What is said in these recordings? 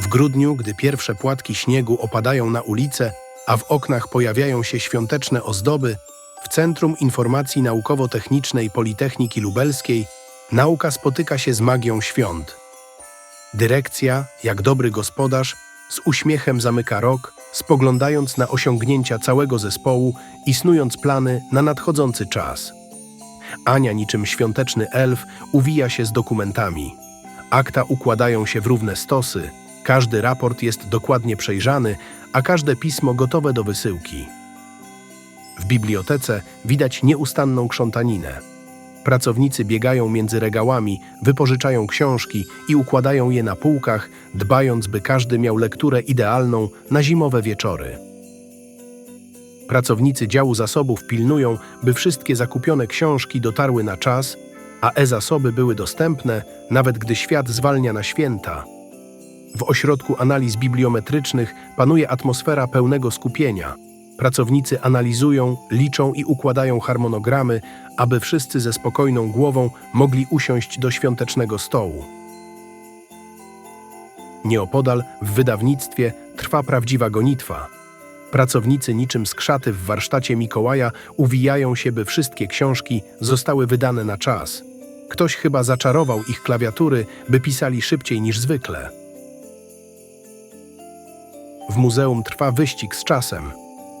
W grudniu, gdy pierwsze płatki śniegu opadają na ulice, a w oknach pojawiają się świąteczne ozdoby, w Centrum Informacji Naukowo-Technicznej Politechniki Lubelskiej nauka spotyka się z magią świąt. Dyrekcja, jak dobry gospodarz, z uśmiechem zamyka rok, spoglądając na osiągnięcia całego zespołu i snując plany na nadchodzący czas. Ania niczym świąteczny elf uwija się z dokumentami. Akta układają się w równe stosy, każdy raport jest dokładnie przejrzany, a każde pismo gotowe do wysyłki. W bibliotece widać nieustanną krzątaninę. Pracownicy biegają między regałami, wypożyczają książki i układają je na półkach, dbając, by każdy miał lekturę idealną na zimowe wieczory. Pracownicy działu zasobów pilnują, by wszystkie zakupione książki dotarły na czas, a e-zasoby były dostępne, nawet gdy świat zwalnia na święta. W ośrodku analiz bibliometrycznych panuje atmosfera pełnego skupienia. Pracownicy analizują, liczą i układają harmonogramy, aby wszyscy ze spokojną głową mogli usiąść do świątecznego stołu. Nieopodal, w wydawnictwie, trwa prawdziwa gonitwa. Pracownicy niczym skrzaty w warsztacie Mikołaja uwijają się, by wszystkie książki zostały wydane na czas. Ktoś chyba zaczarował ich klawiatury, by pisali szybciej niż zwykle. W muzeum trwa wyścig z czasem.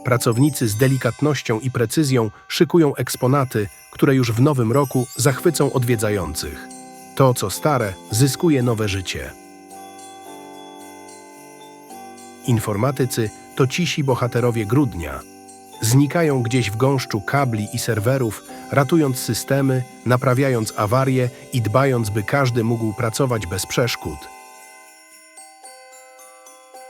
Pracownicy z delikatnością i precyzją szykują eksponaty, które już w nowym roku zachwycą odwiedzających. To, co stare, zyskuje nowe życie. Informatycy to cisi bohaterowie grudnia. Znikają gdzieś w gąszczu kabli i serwerów, ratując systemy, naprawiając awarie i dbając, by każdy mógł pracować bez przeszkód.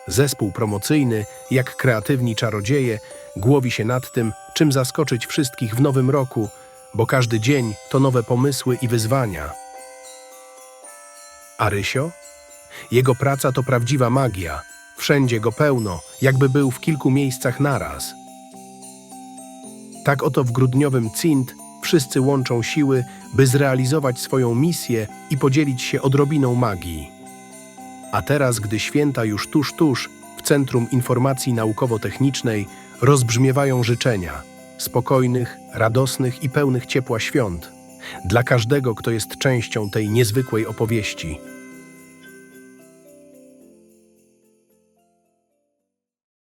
Zespół promocyjny, jak kreatywni czarodzieje, głowi się nad tym, czym zaskoczyć wszystkich w nowym roku, bo każdy dzień to nowe pomysły i wyzwania. A Rysio? Jego praca to prawdziwa magia. Wszędzie go pełno, jakby był w kilku miejscach naraz. Tak oto w grudniowym CINT wszyscy łączą siły, by zrealizować swoją misję i podzielić się odrobiną magii. A teraz, gdy święta już tuż, tuż, w Centrum Informacji Naukowo-Technicznej rozbrzmiewają życzenia spokojnych, radosnych i pełnych ciepła świąt dla każdego, kto jest częścią tej niezwykłej opowieści.